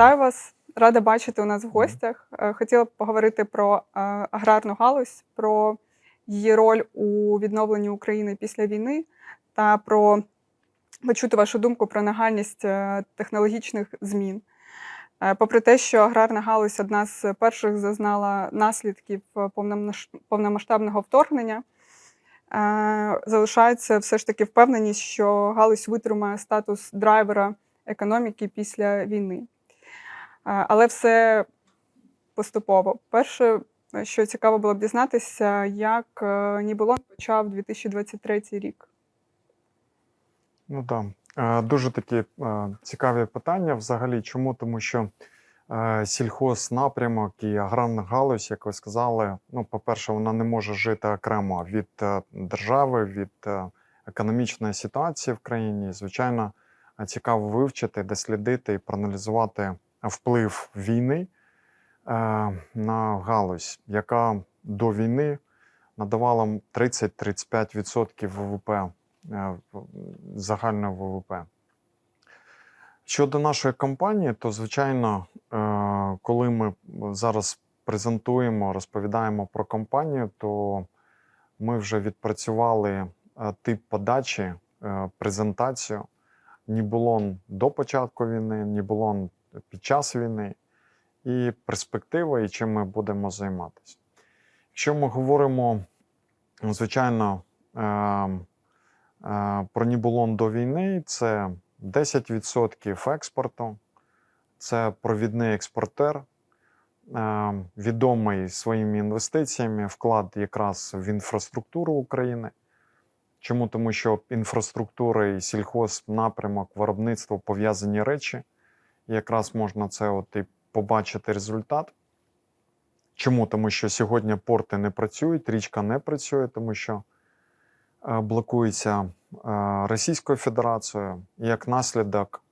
Вітаю вас, рада бачити у нас в гостях. Е, Хотіла б поговорити про е, аграрну галузь, про її роль у відновленні України після війни та про почути вашу думку про нагальність е, технологічних змін. Попри те, що аграрна галузь одна з перших зазнала наслідків повномасштабного вторгнення, залишається все ж таки впевненість, що галузь витримає статус драйвера економіки після війни. Але все поступово. Перше, що цікаво було б дізнатися, як е, Нібулон почав 2023 рік. Ну так. Е, Дуже такі е, цікаві питання взагалі. Чому? Тому що е, сільхознапрямок і аграрна галузь, як ви сказали, ну, по-перше, вона не може жити окремо від держави, від економічної ситуації в країні. Звичайно, цікаво вивчити, дослідити і проаналізувати вплив війни е, на галузь, яка до війни надавала 30-35% ВВП е, загального ВВП. Щодо нашої компанії, то звичайно, е, коли ми зараз презентуємо, розповідаємо про компанію, то ми вже відпрацювали тип подачі, презентацію. Нібулон до початку війни, Нібулон під час війни, і перспектива, і чим ми будемо займатися. Якщо ми говоримо, звичайно, е, е, про Нібулон до війни, це 10% експорту, це провідний експортер, е, відомий своїми інвестиціями, вклад якраз в інфраструктуру України. Чому? Тому що інфраструктура і сільхознапрямок, виробництво пов'язані речі. Якраз можна це от і побачити результат. Чому? Тому що сьогодні порти не працюють, річка не працює, тому що е, блокується е, Російською Федерацією. Як наслідок,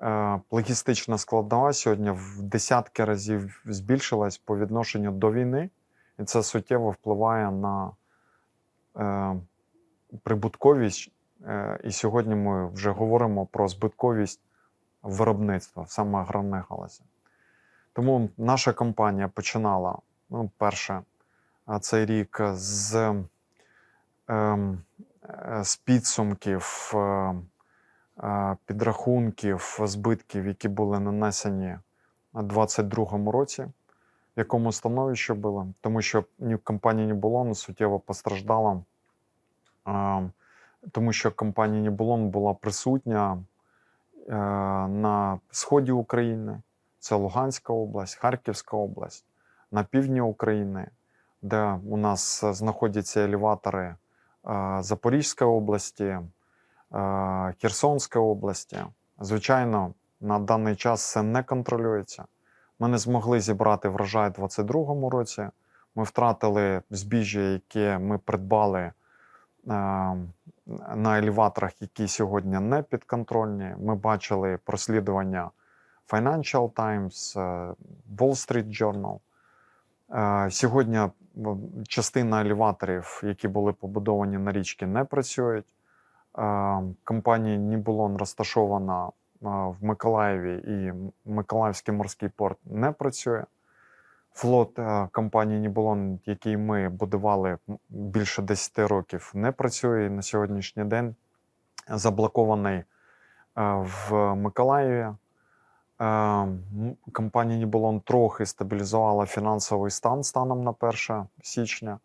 е, логістична складова сьогодні в десятки разів збільшилась по відношенню до війни, і це суттєво впливає на прибутковість. І сьогодні ми вже говоримо про збитковість виробництва саме аграрної галузі. Тому наша компанія починала ну, перше цей рік з, ем, е, з підсумків е, е, підрахунків збитків, які були нанесені у 2022 році. В якому становищі були, тому що ні компанія Нібулон суттєво постраждала, е, тому що компанія Нібулон була присутня е, на сході України, це Луганська область, Харківська область, на півдні України, де у нас знаходяться елеватори е, Запорізької області, е, Херсонської області. Звичайно, на даний час це не контролюється. Ми не змогли зібрати врожай у 2022 році. Ми втратили збіжжя, яке ми придбали е, на елеваторах, які сьогодні не підконтрольні. Ми бачили прослідування Financial Times, е, Wall Street Journal. Е, Сьогодні частина елеваторів, які були побудовані на річці, не працюють. Е, Компанія Нібулон розташована е, в Миколаєві і Миколаївський морський порт не працює. Флот е, компанії Нібулон, який ми будували більше 10 років, не працює на сьогоднішній день заблокований е, в Миколаєві. Е, Компанія Нібулон трохи стабілізувала фінансовий стан станом на 1 січня.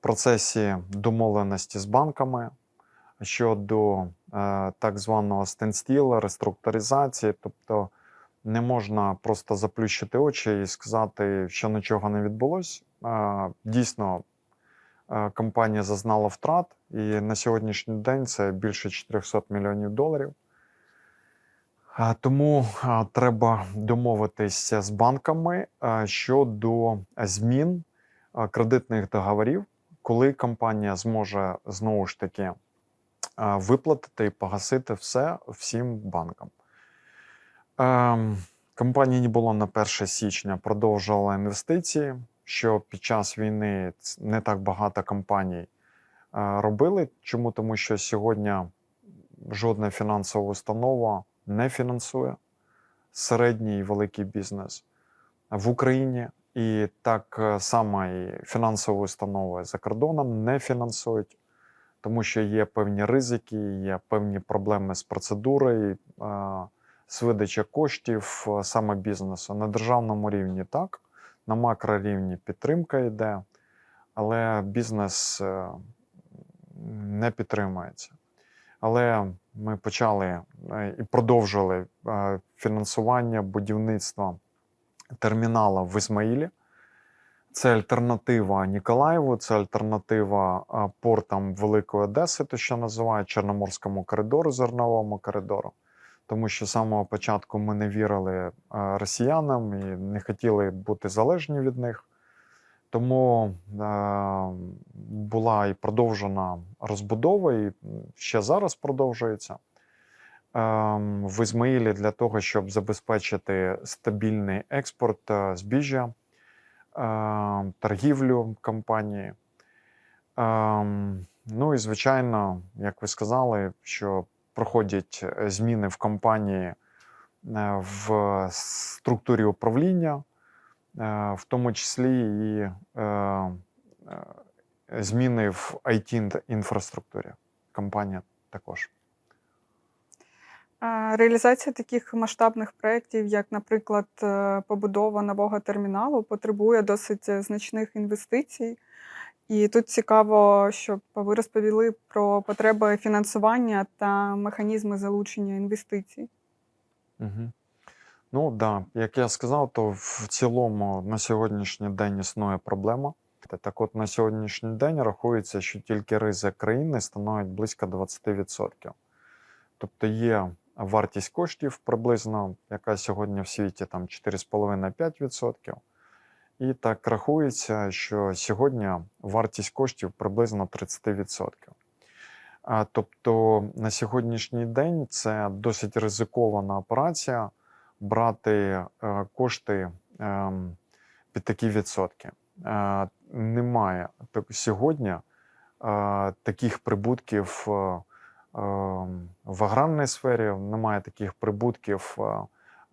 Процесі домовленості з банками щодо так званого стендстіла, реструктуризації, тобто не можна просто заплющити очі і сказати, що нічого не відбулось. Е, Дійсно, е, компанія зазнала втрат, і на сьогоднішній день це більше 400 мільйонів доларів. Тому треба домовитися з банками щодо змін кредитних договорів, коли компанія зможе знову ж таки виплатити і погасити все всім банкам. Ем, Компанія Нібулон на 1 січня продовжувала інвестиції, що під час війни не так багато компаній е, робили. Чому? Тому що сьогодні жодна фінансова установа не фінансує середній і великий бізнес в Україні. І так е, само і фінансові установи за кордоном не фінансують, тому що є певні ризики, є певні проблеми з процедурою, е, з видачі коштів е, саме бізнесу. На державному рівні так, на макрорівні підтримка йде, але бізнес е, не підтримується. Але ми почали е, і продовжили фінансування будівництва термінала в Ізмаїлі. Це альтернатива Ніколаєву, це альтернатива портам Великої Одеси, то що називають Чорноморському коридору, зерновому коридору. Тому що з самого початку ми не вірили росіянам і не хотіли бути залежні від них. Тому е, була і продовжена розбудова, і ще зараз продовжується. Е, в Ізмаїлі для того, щоб забезпечити стабільний експорт е, збіжжя, е, торгівлю компанії. Ем, Ну і звичайно, як ви сказали, що проходять е, зміни в компанії е, в структурі управління, е, в тому числі і зміни в it інфраструктурі. Компанія також. Реалізація таких масштабних проєктів, як, наприклад, побудова нового терміналу, потребує досить значних інвестицій. І тут цікаво, щоб ви розповіли про потреби фінансування та механізми залучення інвестицій. Угу. Ну так, да. як я сказав, то в цілому на сьогоднішній день існує проблема. Так от на сьогоднішній день рахується, що тільки ризик країни становить близько 20%. Тобто є вартість коштів приблизно, яка сьогодні в світі там 4,5-5%. І так рахується, що сьогодні вартість коштів приблизно 30%. А, Тобто на сьогоднішній день це досить ризикована операція брати е, кошти е, під такі відсотки. Е, немає сьогодні е, таких прибутків е, е, в аграрній сфері, немає таких прибутків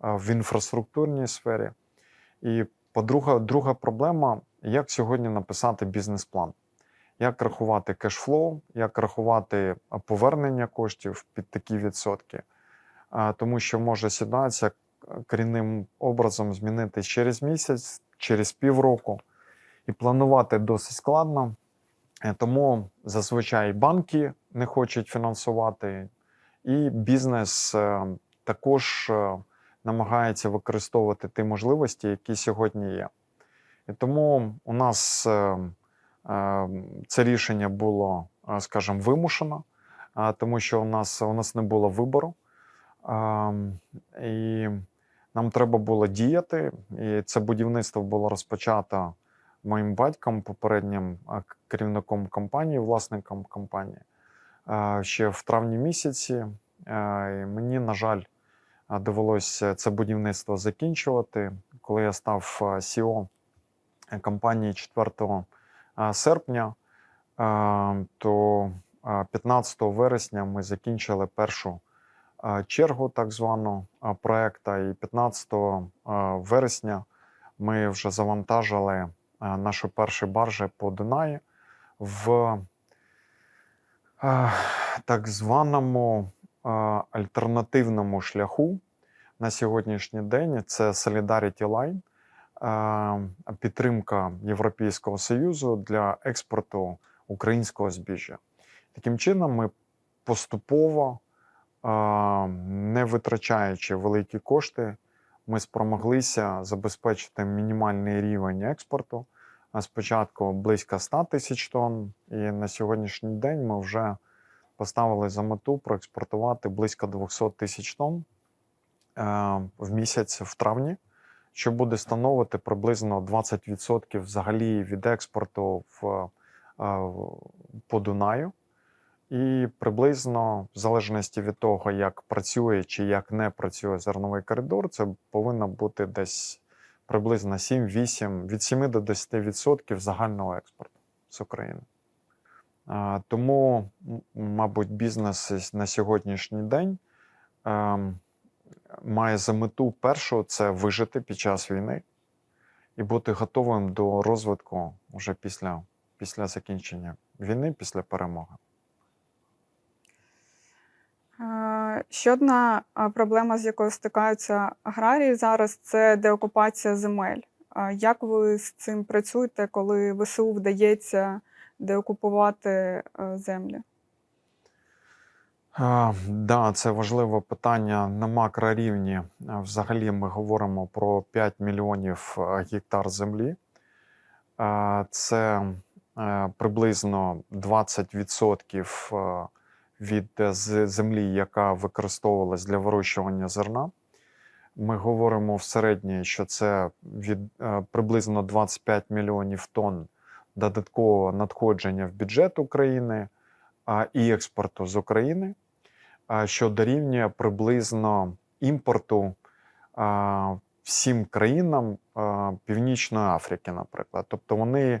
в інфраструктурній сфері. І по-друге, друга проблема, як сьогодні написати бізнес-план, як рахувати кешфлоу, як рахувати повернення коштів під такі відсотки. Тому що може ситуація к- корінним образом змінитись через місяць, через півроку, і планувати досить складно. Е, Тому зазвичай банки не хочуть фінансувати, і бізнес е, також е, намагається використовувати ті можливості, які сьогодні є. І тому у нас е, е, це рішення було, е, скажімо, вимушено, тому що у нас, у нас не було вибору. І нам треба було діяти. І це будівництво було розпочато моїм батьком, попереднім керівником компанії, власником компанії, ще в травні місяці. І мені, на жаль, довелося це будівництво закінчувати. Коли я став а, CEO компанії 4 серпня, то 15 вересня ми закінчили першу чергу так звану проекта, і 15 вересня ми вже завантажили наші перші баржі по Дунаї в так званому альтернативному шляху на сьогоднішній день це Solidarity Line, підтримка Європейського Союзу для експорту українського збіжжя. Таким чином, ми поступово, не витрачаючи великі кошти, ми спромоглися забезпечити мінімальний рівень експорту. Спочатку близько 100 тисяч тонн, і на сьогоднішній день ми вже поставили за мету проекспортувати близько 200 тисяч тонн е, в місяць в травні, що буде становити приблизно 20% взагалі від експорту в, е, по Дунаю. І приблизно, в залежності від того, як працює чи як не працює зерновий коридор, це повинно бути десь приблизно 7-8, від 7 до 10% загального експорту з України. Тому, мабуть, бізнес на сьогоднішній день ем, має за мету першу це вижити під час війни і бути готовим до розвитку вже після, після закінчення війни, після перемоги. Ще одна проблема, з якою стикаються аграрії зараз, це деокупація земель. Як ви з цим працюєте, коли ВСУ вдається деокупувати е, землі? А, да, це важливе питання на макрорівні. Взагалі ми говоримо про 5 мільйонів е, гектар землі. Це е, приблизно 20% е, від е, землі, яка використовувалась для вирощування зерна. Ми говоримо в середньої, що це від е, приблизно 25 мільйонів тонн додаткового надходження в бюджет України і експорту з України що дорівнює приблизно імпорту всім країнам Північної Африки, наприклад. Тобто вони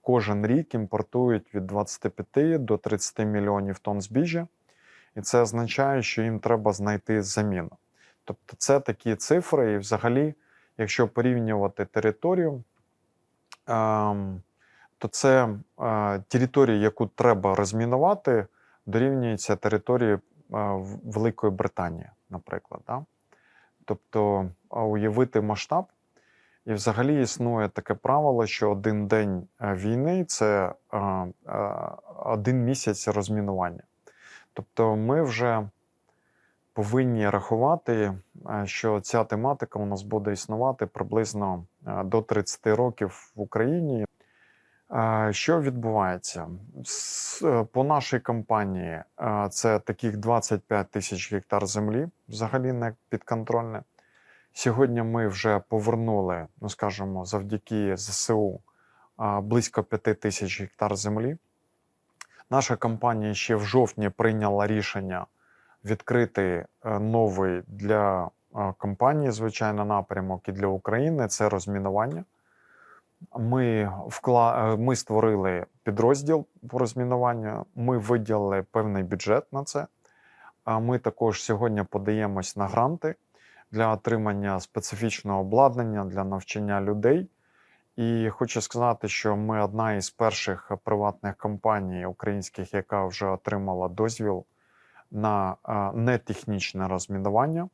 кожен рік імпортують від 25 до 30 мільйонів тонн збіжжя, і це означає, що їм треба знайти заміну. Тобто, це такі цифри, і взагалі, якщо порівнювати територію, то це е, територія, яку треба розмінувати, дорівнюється території е, Великої Британії, наприклад. Да? Тобто уявити масштаб, і взагалі існує таке правило, що один день е, війни це один місяць розмінування. Тобто ми вже повинні рахувати, е, що ця тематика у нас буде існувати приблизно е, до 30 років в Україні. Е, Що відбувається? По нашій компанії це таких 25 тисяч гектар землі, взагалі не підконтрольне. Сьогодні ми вже повернули, ну скажімо, завдяки ЗСУ близько 5 тисяч гектар землі. Наша компанія ще в жовтні прийняла рішення відкрити е, новий для е, компанії, звичайно, напрямок і для України це розмінування. Ми, вкла... е, ми створили підрозділ по розмінуванню, ми виділили певний бюджет на це. Ми також сьогодні подаємось на гранти для отримання специфічного обладнання для навчання людей. І хочу сказати, що ми одна із перших приватних компаній українських, яка вже отримала дозвіл на нетехнічне розмінування.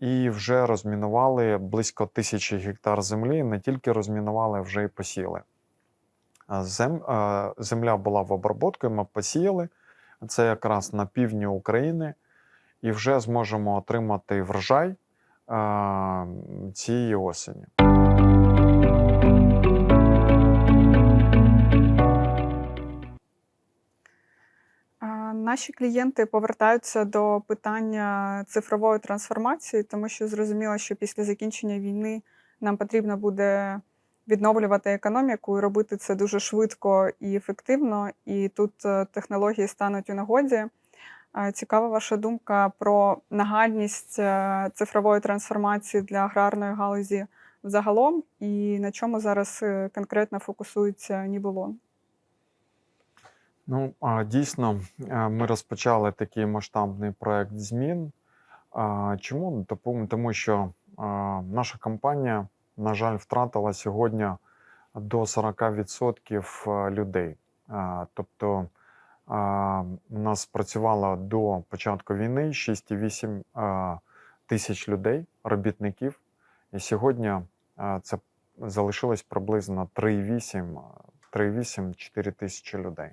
І вже розмінували близько тисячі гектар землі. Не тільки розмінували, вже й посіяли. Земля була в обробітку, ми посіяли. Це якраз на півдні України, і вже зможемо отримати врожай цієї осені. Наші клієнти повертаються до питання цифрової трансформації, тому що зрозуміло, що після закінчення війни нам потрібно буде відновлювати економіку і робити це дуже швидко і ефективно. І тут е, технології стануть у нагоді. Цікава ваша думка про нагальність е, цифрової трансформації для аграрної галузі взагалом, і на чому зараз е, конкретно фокусується Нібулон. Ну, дійсно, е, ми розпочали такий масштабний проект змін. Чому? Тому, тому що наша компанія, на жаль, втратила сьогодні до 40% людей. Тобто у нас працювало до початку війни 6,8 тисяч людей, робітників, і сьогодні це залишилось приблизно 3,8-4 тисячі людей.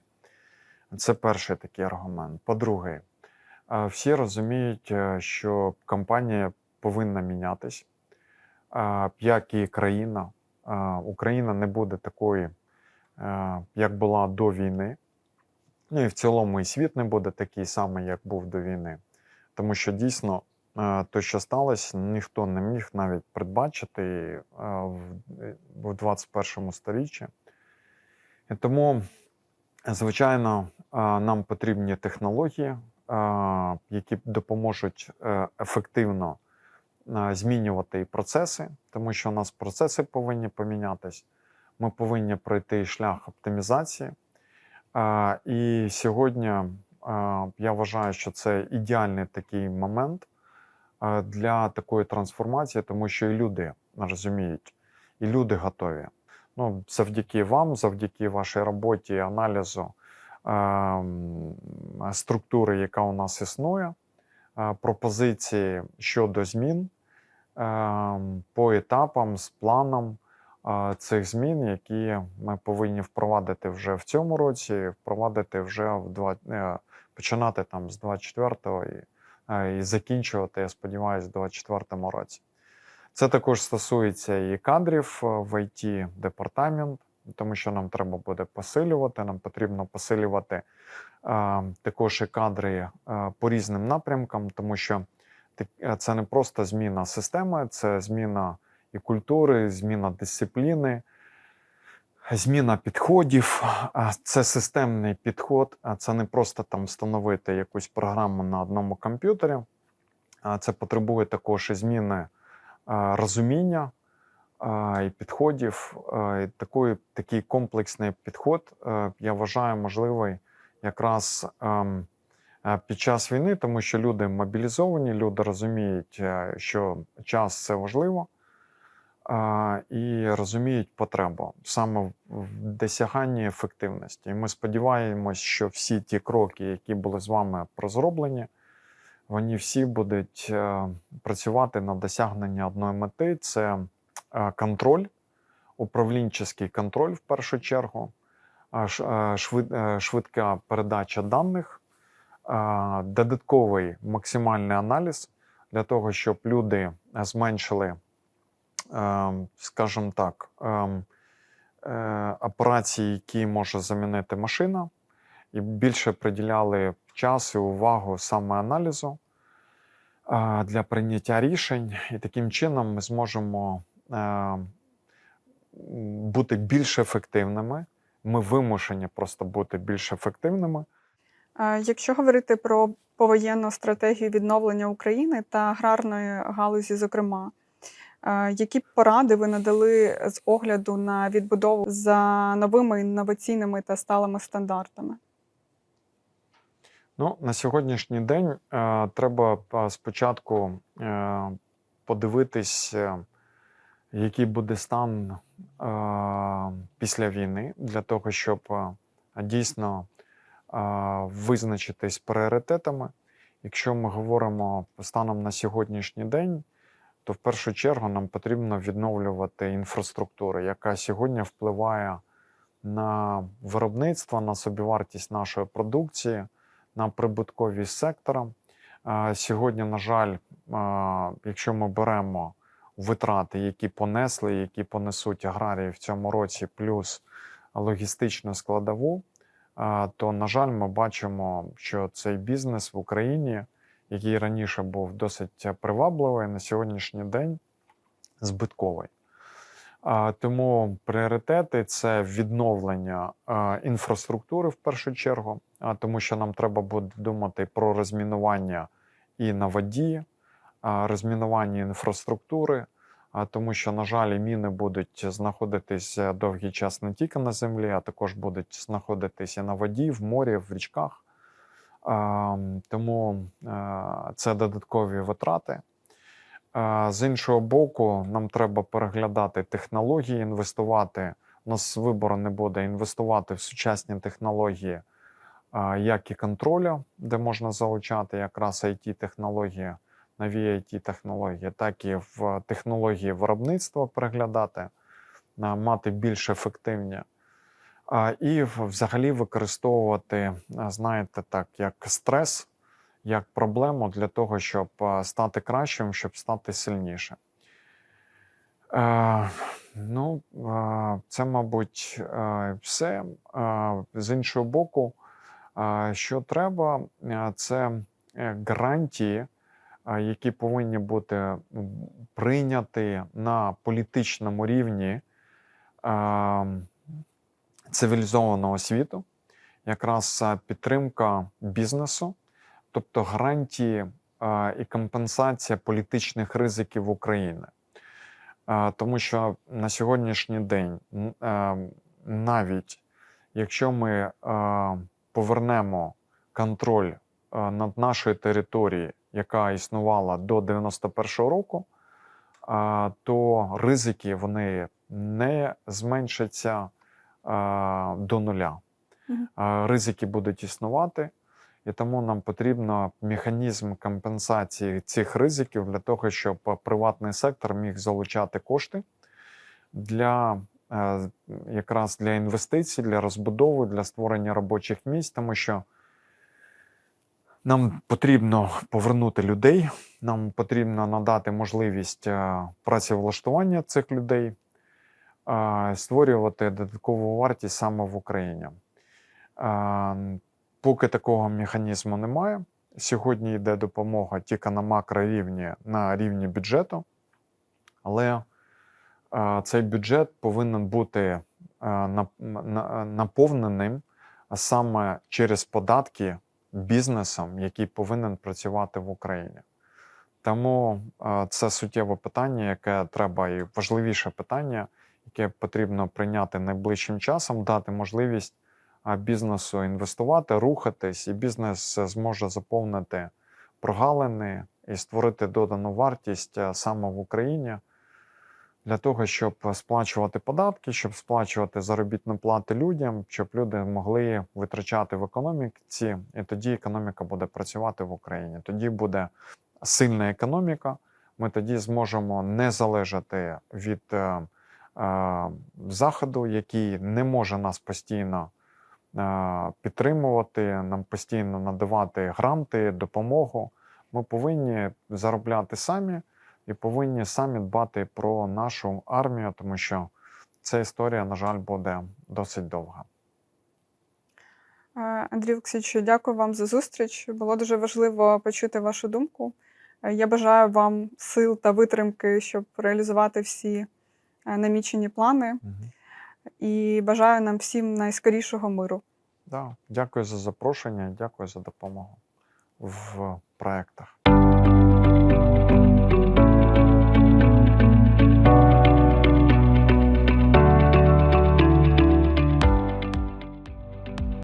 Це перший такий аргумент. По-друге, всі розуміють, е, що компанія повинна мінятись, як і країна. Україна не буде такою, е, як була до війни. Ну і в цілому і світ не буде такий самий, як був до війни. Тому що дійсно е, то, що сталося, ніхто не міг навіть передбачити в в 21 сторіччі. Тому Звичайно, нам потрібні технології, е, які допоможуть е, ефективно е, змінювати процеси, тому що у нас процеси повинні помінятись. Ми повинні пройти шлях оптимізації. Е, І сьогодні я вважаю, що це ідеальний такий момент е, для такої трансформації, тому що і люди розуміють, і люди готові. Ну, завдяки вам, завдяки вашій роботі, аналізу структури, яка у нас існує, пропозиції щодо змін по етапам з планом цих змін, які ми повинні впровадити вже в цьому році, впровадити вже в два, е, починати там з 24-го і, е, і закінчувати, я сподіваюся, в 24-му році. Це також стосується і кадрів е, в IT департамент, тому що нам треба буде посилювати. Нам потрібно посилювати е, також і кадри е, по різним напрямкам, тому що е, це не просто зміна системи, це зміна і культури, зміна дисципліни, зміна підходів. Це системний підход, це не просто там встановити якусь програму на одному комп'ютері. Це потребує також і зміни е, розуміння і підходів. І такий, такий комплексний підход, е, я вважаю, можливий якраз ем, е, під час війни, тому що люди мобілізовані, люди розуміють, е, що час це важливо. І розуміють потребу саме в- досяганні ефективності. І ми сподіваємось, що всі ті кроки, які були з вами прозроблені, вони всі будуть працювати на досягнення одної мети: це контроль, управлінчий контроль в першу чергу, е, швидка передача даних, додатковий максимальний аналіз для того, щоб люди зменшили, е, скажімо так, е, е, операції, які може замінити машина, і більше приділяли час і увагу саме аналізу для прийняття рішень, і таким чином ми зможемо бути більш ефективними. Ми вимушені просто бути більш ефективними. Е, Якщо говорити про повоєнну стратегію відновлення України та аграрної галузі, зокрема, е, які поради ви надали з огляду на відбудову за новими інноваційними та сталими стандартами? Ну, на сьогоднішній день е, треба е, спочатку е, подивитись, е, який буде стан е, після війни, для того, щоб е, дійсно е, визначитись пріоритетами. Якщо ми говоримо станом на сьогоднішній день, то в першу чергу нам потрібно відновлювати інфраструктуру, яка сьогодні впливає на виробництво, на собівартість нашої продукції на прибутковість сектора. Сьогодні, на жаль, якщо ми беремо витрати, які понесли, які понесуть аграрії в цьому році, плюс логістичну складову, то, на жаль, ми бачимо, що цей бізнес в Україні, який раніше був досить привабливий, на сьогоднішній день збитковий. Тому пріоритети це відновлення інфраструктури в першу чергу, тому що нам треба буде думати про розмінування і на воді, розмінування інфраструктури, тому що, на жаль, міни будуть знаходитись е, довгий час не тільки на землі, а також будуть знаходитися на воді, в морі, в річках. Тому е, це додаткові витрати. З іншого боку, нам треба переглядати технології, інвестувати. У нас вибору не буде інвестувати в сучасні технології, як і контролю, де можна залучати якраз it технології нові it технології, так і в технології виробництва переглядати, е, мати більш ефективні. І взагалі використовувати, е, знаєте, так, як стрес, як проблему для того, щоб е, стати кращим, щоб стати сильніше. Е, ну, е, це, мабуть, е, все. Е, з іншого боку, е, що треба, е, це е, гарантії, е, які повинні бути прийняті на політичному рівні цивілізованого світу, якраз підтримка бізнесу, тобто гарантії і компенсація політичних ризиків України. Тому що на сьогоднішній день, навіть якщо ми повернемо контроль над нашою територією, яка існувала до 91-го року, то ризики вони не зменшаться до нуля. Ризики будуть існувати, і тому нам потрібно механізм компенсації цих ризиків для того, щоб приватний сектор міг залучати кошти для е, якраз для інвестицій, для розбудови, для створення робочих місць, тому що нам потрібно повернути людей, нам потрібно надати можливість е, працевлаштування цих людей, е, створювати додаткову вартість саме в Україні. Е, Поки такого механізму немає. Сьогодні йде допомога тільки на макрорівні, на рівні бюджету, але цей бюджет повинен бути нап- на- наповненим саме через податки бізнесом, який повинен працювати в Україні. Тому е, це суттєве питання, яке треба і важливіше питання, яке потрібно прийняти найближчим часом, дати можливість бізнесу інвестувати, рухатись, і бізнес зможе заповнити прогалини і створити додану вартість е, саме в Україні для того, щоб сплачувати податки, щоб сплачувати заробітну плату людям, щоб люди могли витрачати в економіці, і тоді економіка буде працювати в Україні. Тоді буде сильна економіка. Ми тоді зможемо не залежати від е, е, заходу, який не може нас постійно е, підтримувати, нам постійно надавати гранти, допомогу. Ми повинні заробляти самі і повинні самі дбати про нашу армію, тому що ця історія, на жаль, буде досить довга. Е, Андрій Олексійовичу, дякую вам за зустріч. Було дуже важливо почути вашу думку. Е, Я бажаю вам сил та витримки, щоб реалізувати всі е, намічені плани, і бажаю нам всім найскорішого миру. Да. Дякую за запрошення, дякую за допомогу в проєктах.